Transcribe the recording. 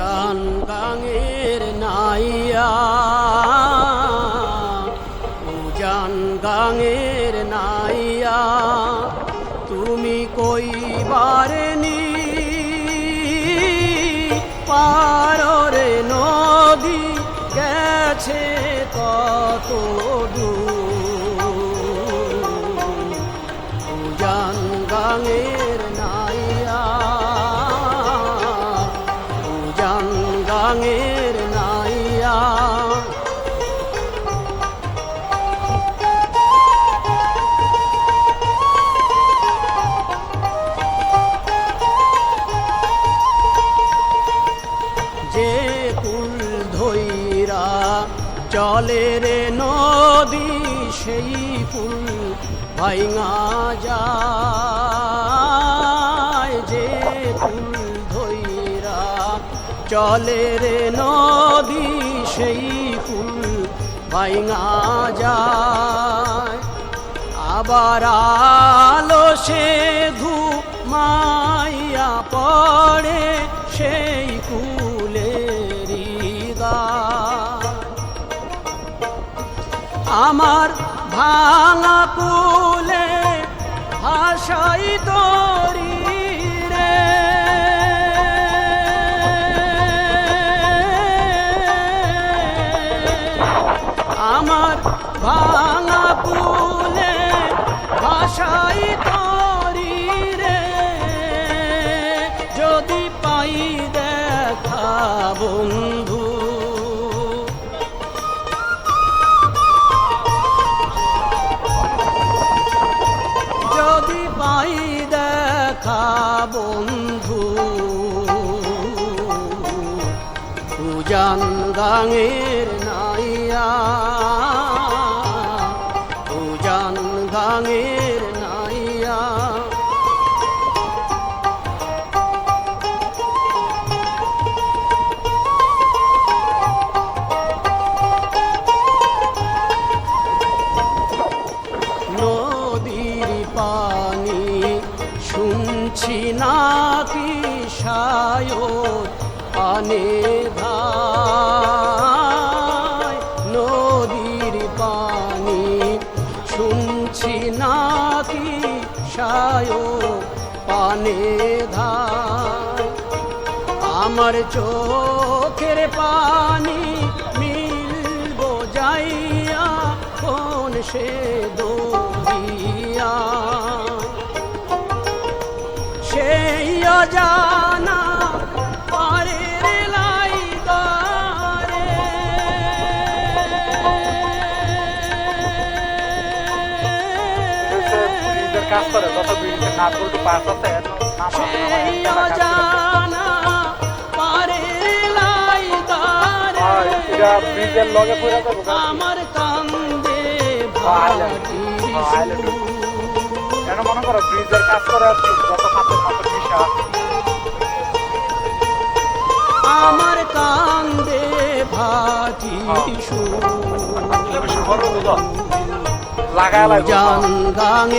উজান গাঙের নাইয়া। উজান গাঙের নাইয়া। তুমি কইবারে নি পাররে নদী গেছে কত দূর। উজান গাঙের গাঙের নাইয়া। যে কুল ধৈরা চলে রে নদী সেই কুল ভাইঙা যায়। চলে রে নদী, সেই ফুল ভাইঙা যায় আবার আলো সে ঘুমাইয়া পড়ে সেই কুলেরি। আমার ভাঙা কুলে ভাষাই তরি আমার ভাঙা কুলে ভাষাই তরি রে। যদি পাই দেখা বন্ধু। যদি পাই দেখা বন্ধু। উজান গাঙের সায়র পানে ধায় নদীর পানি শুনছি নাকি সায়র পানে ধায় আমার চোখের পানি মিলব যাইয়া, কোন সে দরিয়া অজানা পারের লাইগারে ব্রিজের কাজ করে যত পাস আছে সেই অজানা পারের আমার কান্দে ভাটি কেন মনে করো ব্রিজের কাজ করে যত মাত্র আমার কান্দে ভাটি সুর। লাগবে জান গাঙে